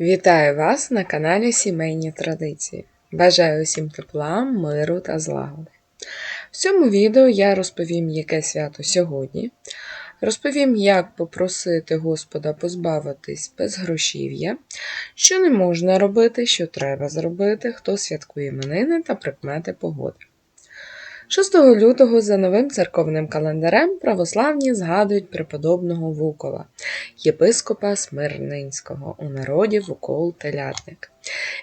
Вітаю вас на каналі Сімейні Традиції. Бажаю усім тепла, миру та злагоди. В цьому відео я розповім, яке свято сьогодні, розповім, як попросити Господа позбавитись безгрошів'я, що не можна робити, що треба зробити, хто святкує іменини та прикмети погоди. 6 лютого за новим церковним календарем православні згадують преподобного Вукола, єпископа Смирнинського, у народі Вукол Телятник.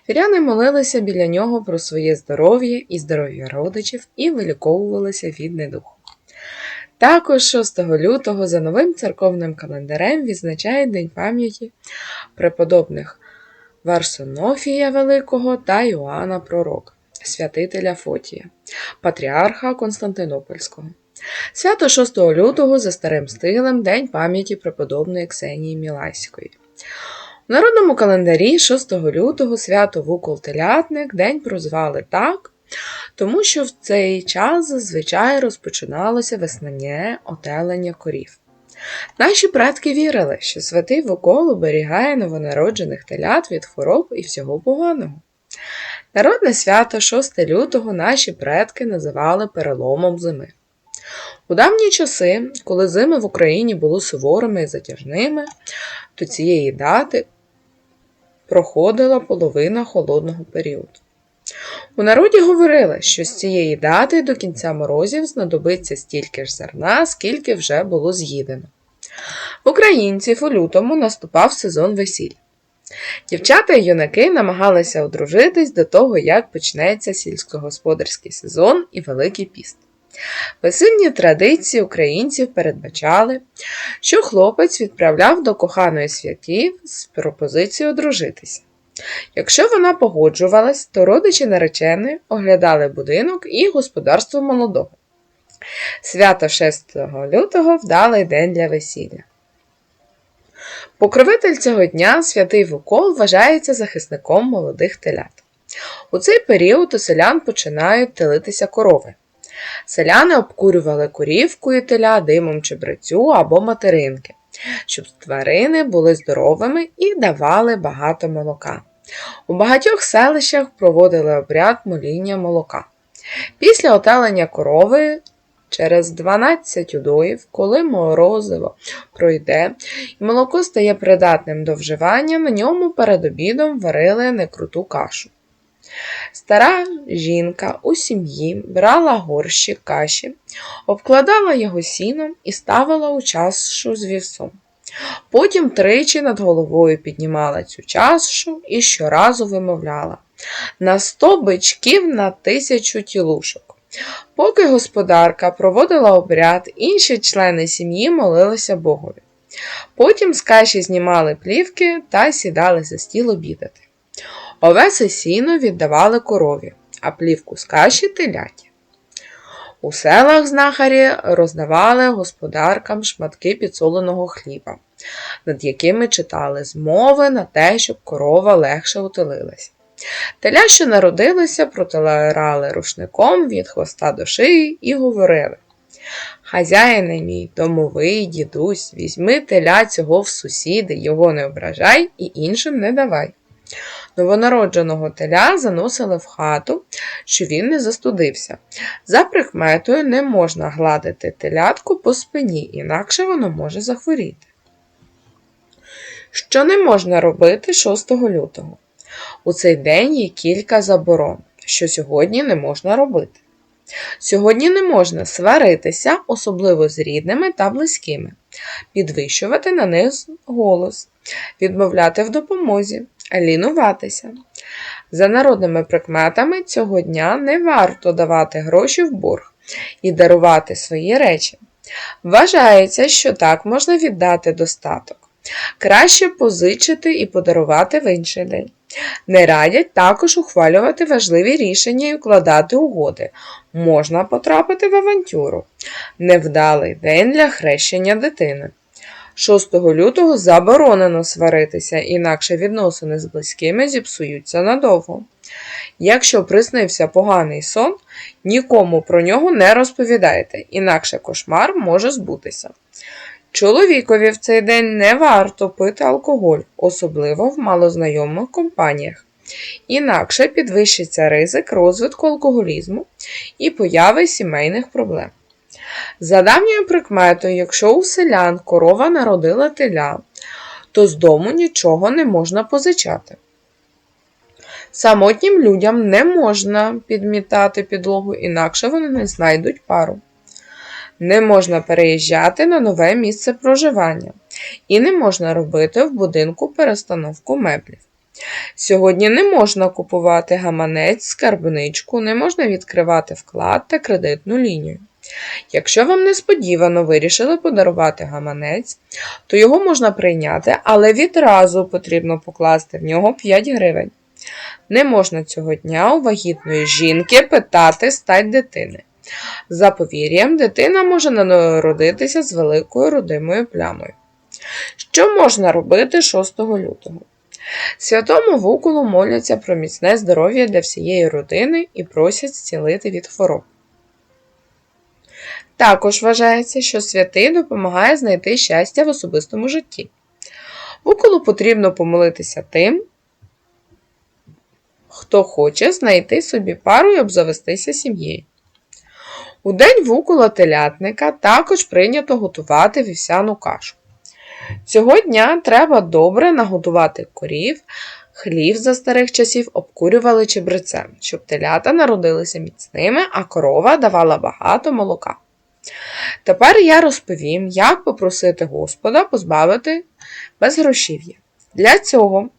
Віряни молилися біля нього про своє здоров'я і здоров'я родичів і виліковувалися від недуху. Також 6 лютого за новим церковним календарем відзначають День пам'яті преподобних Варсонофія Великого та Йоанна Пророка, святителя Фотія, патріарха Константинопольського. Свято 6 лютого за старим стилем День пам'яті преподобної Ксенії Мілайської. У народному календарі 6 лютого свято Вукол Телятник день прозвали так, тому що в цей час зазвичай розпочиналося веснання отелення корів. Наші предки вірили, що святий Вукол оберігає новонароджених телят від хвороб і всього поганого. Народне свято 6 лютого наші предки називали переломом зими. У давні часи, коли зими в Україні були суворими і затяжними, до цієї дати проходила половина холодного періоду. У народі говорили, що з цієї дати до кінця морозів знадобиться стільки ж зерна, скільки вже було з'їдено. Українців у лютому наступав сезон весіль. Дівчата і юнаки намагалися одружитись до того, як почнеться сільськогосподарський сезон і Великий піст. Весільні традиції українців передбачали, що хлопець відправляв до коханої святів з пропозицією одружитися. Якщо вона погоджувалась, то родичі нареченої оглядали будинок і господарство молодого. Свято 6 лютого вдалий день для весілля. Покровитель цього дня святий Вукол вважається захисником молодих телят. У цей період у селян починають телитися корови. Селяни обкурювали корівку і теля димом чебрецю або материнки, щоб тварини були здоровими і давали багато молока. У багатьох селищах проводили обряд моління молока. Після отелення корови через 12 удоїв, коли морозиво пройде і молоко стає придатним до вживання, на ньому перед обідом варили некруту кашу. Стара жінка у сім'ї брала горщик каші, обкладала його сіном і ставила у чашу з вівсом. Потім тричі над головою піднімала цю чашу і щоразу вимовляла на сто бичків на тисячу тілушок. Поки господарка проводила обряд, інші члени сім'ї молилися Богові. Потім з каші знімали плівки та сідали за стіл обідати. Овес і сіно віддавали корові, а плівку з каші теляті. У селах знахарі роздавали господаркам шматки підсоленого хліба, над якими читали змови на те, щоб корова легше утилилась. Теля, що народилися, протирали рушником від хвоста до шиї і говорили Хазяїне мій, домовий дідусь, візьми теля цього в сусіди, його не ображай і іншим не давай. Новонародженого теля заносили в хату, що він не застудився. За прикметою не можна гладити телятку по спині, інакше воно може захворіти. Що не можна робити 6 лютого? У цей день є кілька заборон, що сьогодні не можна робити. Сьогодні не можна сваритися, особливо з рідними та близькими, підвищувати на них голос, відмовляти в допомозі, лінуватися. За народними прикметами цього дня не варто давати гроші в борг і дарувати свої речі. Вважається, що так можна віддати достаток. Краще позичити і подарувати в інший день. Не радять також ухвалювати важливі рішення і укладати угоди. Можна потрапити в авантюру. Невдалий день для хрещення дитини. 6 лютого заборонено сваритися, інакше відносини з близькими зіпсуються надовго. Якщо приснився поганий сон, нікому про нього не розповідайте, інакше кошмар може збутися. Чоловікові в цей день не варто пити алкоголь, особливо в малознайомих компаніях. Інакше підвищиться ризик розвитку алкоголізму і появи сімейних проблем. За давньою прикметою, якщо у селян корова народила теля, то з дому нічого не можна позичати. Самотнім людям не можна підмітати підлогу, інакше вони не знайдуть пару. Не можна переїжджати на нове місце проживання і не можна робити в будинку перестановку меблів. Сьогодні не можна купувати гаманець, скарбничку, не можна відкривати вклад та кредитну лінію. Якщо вам несподівано вирішили подарувати гаманець, то його можна прийняти, але відразу потрібно покласти в нього 5 гривень. Не можна цього дня у вагітної жінки питати стать дитини. За повір'ям, дитина може народитися з великою родимою плямою. Що можна робити 6 лютого? Святому Вукулу моляться про міцне здоров'я для всієї родини і просять зцілити від хвороб. Також вважається, що святий допомагає знайти щастя в особистому житті. Вуколу потрібно помолитися тим, хто хоче знайти собі пару і обзавестися сім'єю. У день вукола телятника також прийнято готувати вівсяну кашу. Цього дня треба добре наготувати корів, хлів за старих часів обкурювали чебрецем, щоб телята народилися міцними, а корова давала багато молока. Тепер я розповім, як попросити Господа позбавити безгрошів'я. Для цього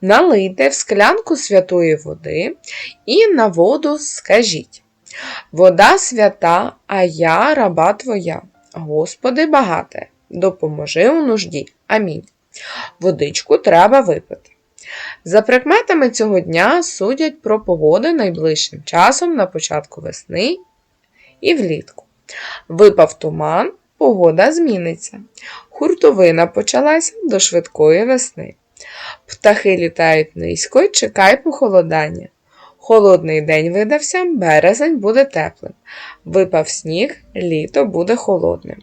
налийте в склянку святої води і на воду скажіть. Вода свята, а я раба твоя. Господи багате, допоможи у нужді. Амінь. Водичку треба випити. За прикметами цього дня судять про погоду найближчим часом на початку весни і влітку. Випав туман, погода зміниться. Хуртовина почалася до швидкої весни. Птахи літають низько, чекай похолодання. Холодний день видався, березень буде теплим. Випав сніг, літо буде холодним.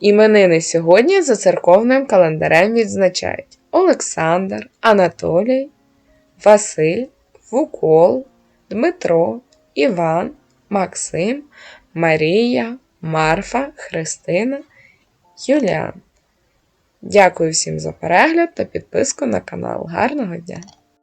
Іменини сьогодні за церковним календарем відзначають Олександр, Анатолій, Василь, Вукол, Дмитро, Іван, Максим, Марія, Марфа, Христина, Юліан. Дякую всім за перегляд та підписку на канал. Гарного дня!